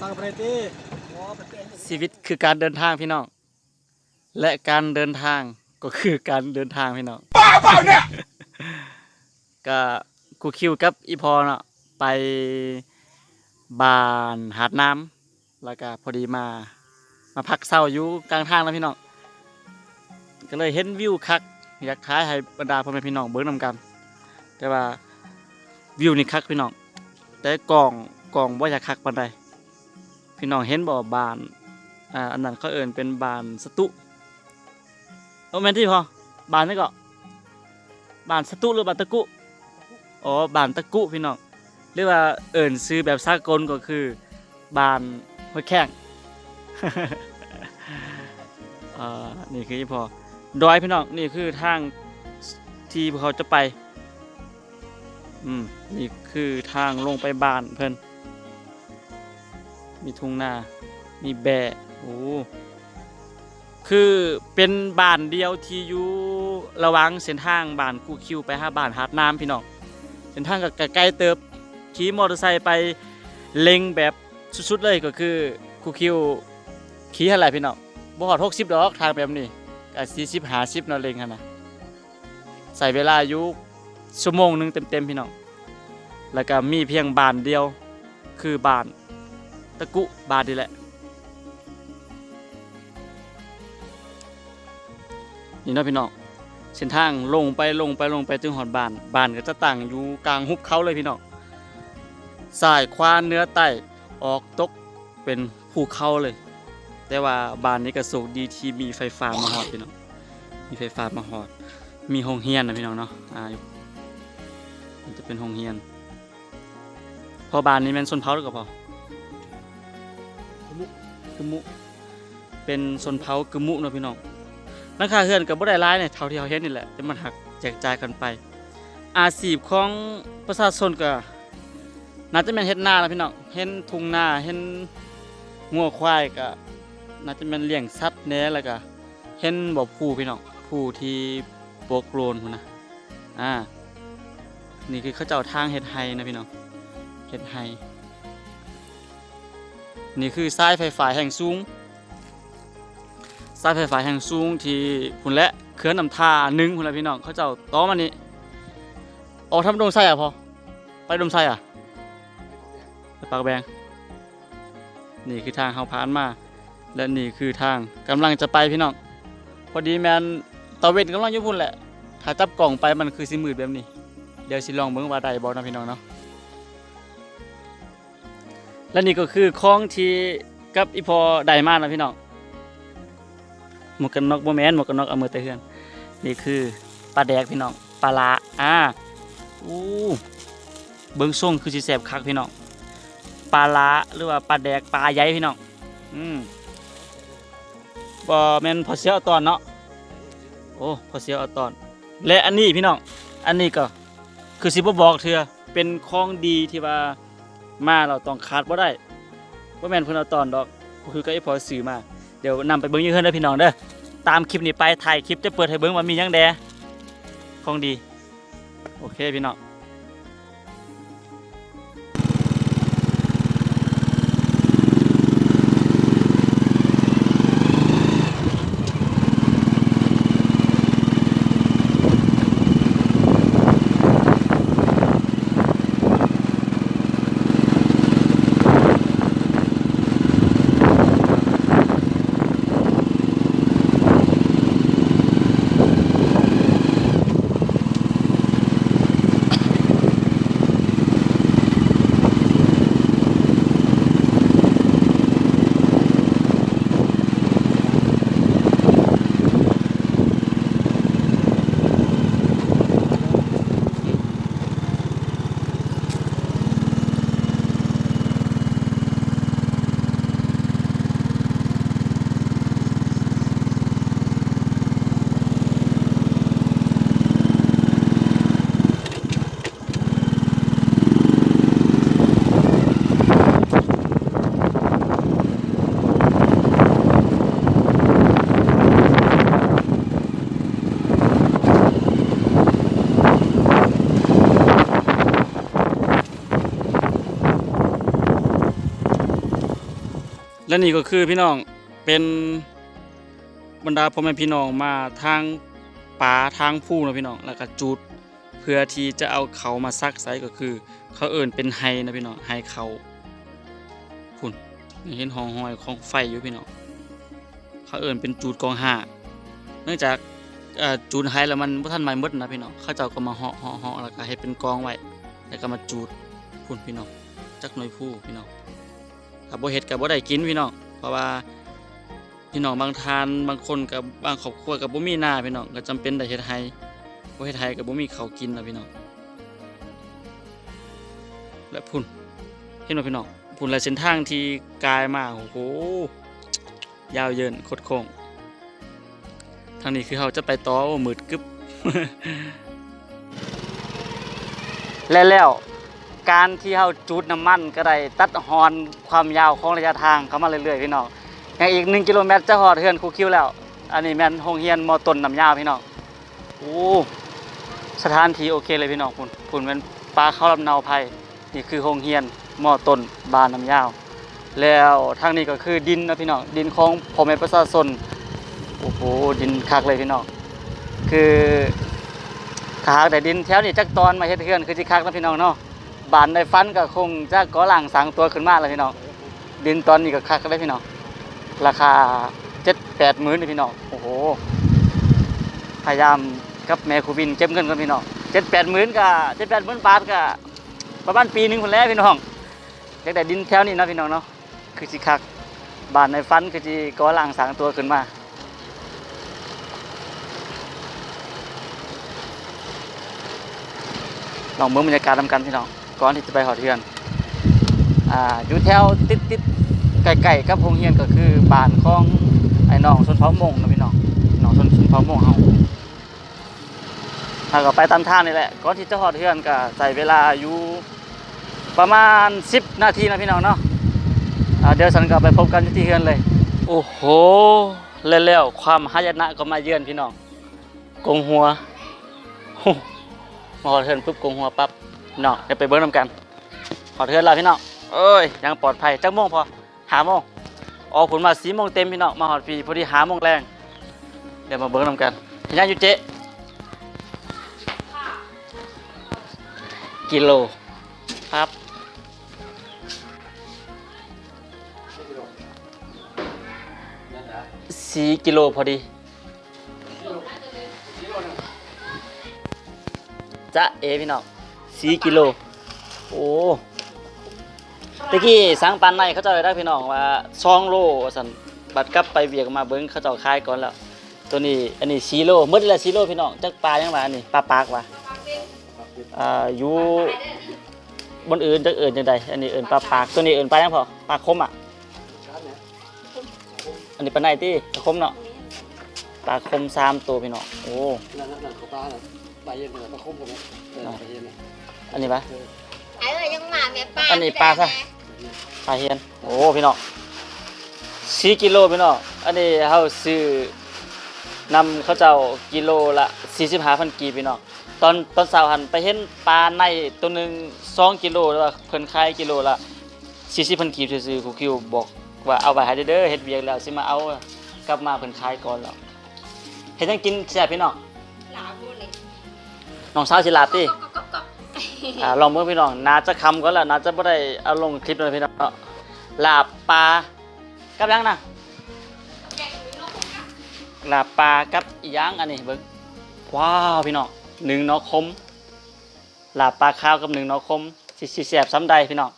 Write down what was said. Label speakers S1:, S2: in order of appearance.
S1: ตังประเทศ
S2: ชีวิตคือการเดินทางพี่น้อง และการเดินทางก็คือการเดินทางพี่น้องบ้าเปล่าเนี่ยก็กูคิวกับอีพอเนาะไปบ้านหาดน้ำแล้วก็พอดีมา มาพักเศร้าอยู่กลางทางแล้วพี่น้องก็เลยเห็นวิวคักอยากท้ายให้บรรดาพ่อแม่พี่น้องเบิ้งนำกัน แต่ว่า วิวนี่คักพี่น้อง แต่กล่องกล่องว่าอยากคักปานใดพี่น้องเห็นบ่บานอ่าอันนั้นเขาเอิ่นเป็นบานสตุโอ้แมนที่พอบานนี่ก็บานสตุหรือบานตะกุอ๋อบานตะกุพี่น้องหรือว่าเอิ่นซื้อแบบสากลก็คือบานห้วยแข้งอ่านี่คืออีพอดอยพี่น้องนี่คือทางที่พวกเขาจะไป อืมนี่คือทางลงไปบ้านเพิ่น มีทุ่งนา มีแบะโอ้คือเป็นบ้านเดียวที่อยู่ระหว่างเส้นทางบ้านกูคิวไปหาบ้านหาดน้ำพี่น้องเส้นทางก็ไกลๆเติบขี่มอเตอร์ไซค์ไปเล็งแบบสุดๆเลยก็คือกูคิวขี่อะไรพี่น้องบ่ฮอด60ดอกทางแบบนี้ก็40 50เนาะเล็งหั่นน่ะใส่เวลาอยู่ ชั่วโมงหนึ่งเต็มๆพี่น้อง แล้วก็มีเพียงบานเดียวคือบานตะกุบาทนี่แหละ นี่นะพี่น้อง เส้นทางลงไปลงไปลงไปถึงหอดบาน บานก็จะตั้งอยู่กลางหุบเขาเลยพี่น้องซ้ายขวานเนื้อใต้ออกตกเป็นภูเขาเลย แต่ว่าบานนี้ก็โชคดีที่มีไฟฟ้ามาหอดพี่น้อง มีไฟฟ้ามาหอด มีห้องเฮียนนะพี่น้องเนาะ อ่า มันจะเป็นห้องเฮียนเพอบ้านนี้แม่นชนเผาแล้วก็พอกึมุ เป็นชนเผากึมุเนาะพี่น้องหลังคาเฮือนกับบ่ได้ร้ายเนี่ยเท่าที่เราเห็นนี่แหละแต่มันหักแจกจ่ายกันไป อาชีพของประชาชนก็น่าจะเป็นเฮ็ดนาแล้วพี่น้องเห็นทุ่งนาเห็นงัวควายก็น่าจะเป็นเลี้ยงสัตว์แหน่แล้วก็เห็นบ่ผู้พี่น้องผู้ที่โปกโลนพุ่นนะอ่า นี่คือเขาเจ้าทางเฮ็ดไห้นะพี่น้องเฮ็ดไห้นี่คือสายไฟฟ้าแห่งสูงสายไฟฟ้าแห่งสูงที่พุ่นและเขื่อนน้ำท่าหนึ่งพุ่นละพี่น้องเขาเจ้าต่อมานี่ออกทำดงไส้อะพอไปดงไส้อะไปปากแบงนี่คือทางเขาผ่านมา และนี่คือทางกำลังจะไปพี่น้องพอดีแมนตะเวนกำลังยุ่พุ่นแหละถ้าจับกล่องไปมันคือสิมืดแบบนี้ ดี๋ยวสิลองเบิ่งว่าได้บ่นะพี่น้องเนาะและนี่ก็คือของที่กับอีพอได้มานะพี่น้องหมวกกันน็อกโบแมนหมวกกันน็อกเอามือแต่เฮือน นี่คือปลาแดกพี่น้องปลาละอ่าอู้เบิ้งส่งคือสิแสบคักพี่น้องปลาละหรือว่าปลาแดกปลาใหญ่พี่น้องอืมบ่แม่นพอเสียวเอาตอนเนาะโอ้พอเสียวเอาตอน และอันนี้พี่น้องอันนี้ก็ คือสิบ่บอกเธอเป็นของดีที่ว่ามาเราต้องขาดบ่ได้ว่าแม่นเพิ่นเอาตอนดอกก็คือก็ไอ้พอซื้อมาเดี๋ยวนำไปเบิ้งยืนเฮือนเด้อพี่น้องเด้อตามคลิปนี้ไปถ่ายคลิปจะเปิดให้เบิ้งว่ามีหยังแดของดี โอเคพี่น้อง และนี่ก็คือพี่น้องเป็นบรรดาพ่อแม่พี่น้องมาทางป่าทางผู้นะพี่น้องแล้วก็จุด เพื่อที่จะเอาเขามาซักไซก็คือ เขาเอิ่นเป็นไฮนะพี่น้องไฮเขาพุ่นเห็นหองหอยของไฟอยู่พี่น้องเขาเอิ่นเป็นจูดกองห้าเนื่องจากจูดไฮแล้วมันบ่ทันไม้หมดนะพี่น้องเขาเจ้าก็มาเหาะเหาะเหาะแล้วก็ให้เป็นกองไว้แล้วก็มาจูดพุ่นพี่น้องจักหน่อยผู้พี่น้อง ถ้าบ่เฮ็ดก็บ่ได้กินพี่น้องเพราะว่าพี่น้องบางทานบางคนกับบางครอบครัวก็บ่มีหน้าพี่น้องก็จำเป็นได้เฮ็ดไฮประเทศไทยกับบ่มีเขาวกินนะพี่น้องและพุ่นเห็นไหมพี่น้องพุ่นและเส้นทางที่กลายมาโอ้โหยาวเยินโคตรโค้งทางนี้คือเขาจะไปต่อมืดกึบและแล้ว การที่เขาจูดน้ำมันก็ได้ตัดหอนความยาวของระยะทางเข้ามาเรื่อยๆพี่น้องอย่างอีก1กิโลเมตรจะหอดเฮือนคูคิวแล้ว อันนี้แมนโรงเรียนมอต้นน้ำยาวพี่น้องโอ้สถานที่โอเคเลยพี่น้องคุณคุณเป็นปลาเข้าลำเนาภัยนี่คือโรงเรียนมอต้นบานน้ำยาว แล้วทางนี้ก็คือดินนะพี่น้องดินของพ่อแม่ประชาชนโอ้โหดินคักเลยพี่น้องคือถ้าหากแต่ดินแถวนี้จักตอนมาเฮ็ดเฮือนคือสิคักนะพี่น้องเนาะ บานได้ฟันก็คงจะก่อหลังสร้างตัวขึ้นมาแล้วพี่น้องดินตอนนี้ก็คักเลยพี่น้องราคา7 8หมื่นเลยพี่น้องโอ้โหพยายามกับแม่ครูบินเก็บเงินกันพี่น้องเจ็ดแปดหมื่นก็เจ็ดแปดหมื่นบาทก็ประมาณปีหนึ่งคนแล้วพี่น้องอยากได้ดินแถวนี้เนาะพี่น้องเนาะคือสิคักบานในฟันคือสิก่อร่างสร้างตัวขึ้นมาลองเบิ่งบรรยากาศนำกันพี่น้อง ก่อนที่จะไปหอเทือนอ่าอยู่แถวติดติดๆไก่ๆกับโรงเรียนก็คือบ้านของไอ้น้องชนเผ่ามงนะพี่น้องหนองชนชนเผ่ามงเฮาถ้าก็ไปตามทางนี่แหละก่อนที่จะฮอดเฮือนก็ใส่เวลาอยู่ประมาณ 10 นาทีนะพี่น้องเนาะอ่าเดี๋ยวฉันก็ไปพบกันที่เฮือนเลย โอ้โหแล้วๆความหายนะก็มาเยือนพี่น้องกงหัวหมาฮอดเฮือนปุ๊บกงหัวปั๊บ เนาะเดี๋ยวไปเบิ่งนำกันฮอดเฮือนแล้วพี่น้องเอ้ยยังปลอดภัยจักโมงพอหาโมงออกผลมา4โมงเต็มพี่น้องมาฮอดฟรีพอดีหาโมงแรงเดี๋ยวมาเบิ้งนำกันเห็นยังอยู่เจ๊กิโลครับสีกิโลพอดีจะเอพี่น้อง สี่กิโล โอ้ตะกี้สังปันในเขาเจะได้พี่น้องว่าซองโลสันบัดกลับไปเวียกมาเบิ้งเขาเจ้าคายก่อนแล้วตัวนี้อันนี้ซีโร่มืดละซีโร่พี่น้องจักปลายังว่าอันนี้ปลาปากว่ะอ่าอยู่บนอื่นจักอื่นจังใดอันนี้อื่นปลาปากตัวนี้อื่นปลายังพอปลาคมอะอันนี้ปลาไหนที่ปลาคมเนาะปลาคมสามตัวพี่น้องโอ้
S1: นั่นนั่นเขาปลาปลาเย็นปลาคมผมเนี่ยปลาเย็น
S2: อันนี้ปะ
S3: ไอ้เอ้ยยังมาแม่ป้า
S2: อันนี้ปลาซะปลาเฮียน โอ้พี่น้องสี่กิโลพี่น้องอันนี้เฮาซื้อนำเขาเจ้ากิโลละ45,000กีบพี่น้องตอนตอนสาวหันไปเห็นปลาในตัวหนึง2กิโลแล้วว่าเพิ่นขายกิโลละ40,000กีบซื่อๆครูคิวบอกว่าเอาไปให้เด้อเฮ็ดเวียกแล้วสิมาเอากลับมาเพิ่นขายก่อนแล้วเฮ็ดหยังกินแซ่บพี่น้อง
S3: หลาพูดเลย
S2: น้องสาวสิลาบติ
S3: ก็ก็ก็
S2: อ่าลองเบิ่งพี่น้องนาจะคำก็แล้วนาจะไม่ได้เอาลงคลิปเลยพี่น้องเนาะลาบปลากับยังนะลาบปลากับอีหยังอันนี้เบิ้งว้าวพี่น้องหนึ่งนอคมลาบปลาข้าวกับหนึ่งนอคมสิสิแสบซ้ำใดพี่น้อง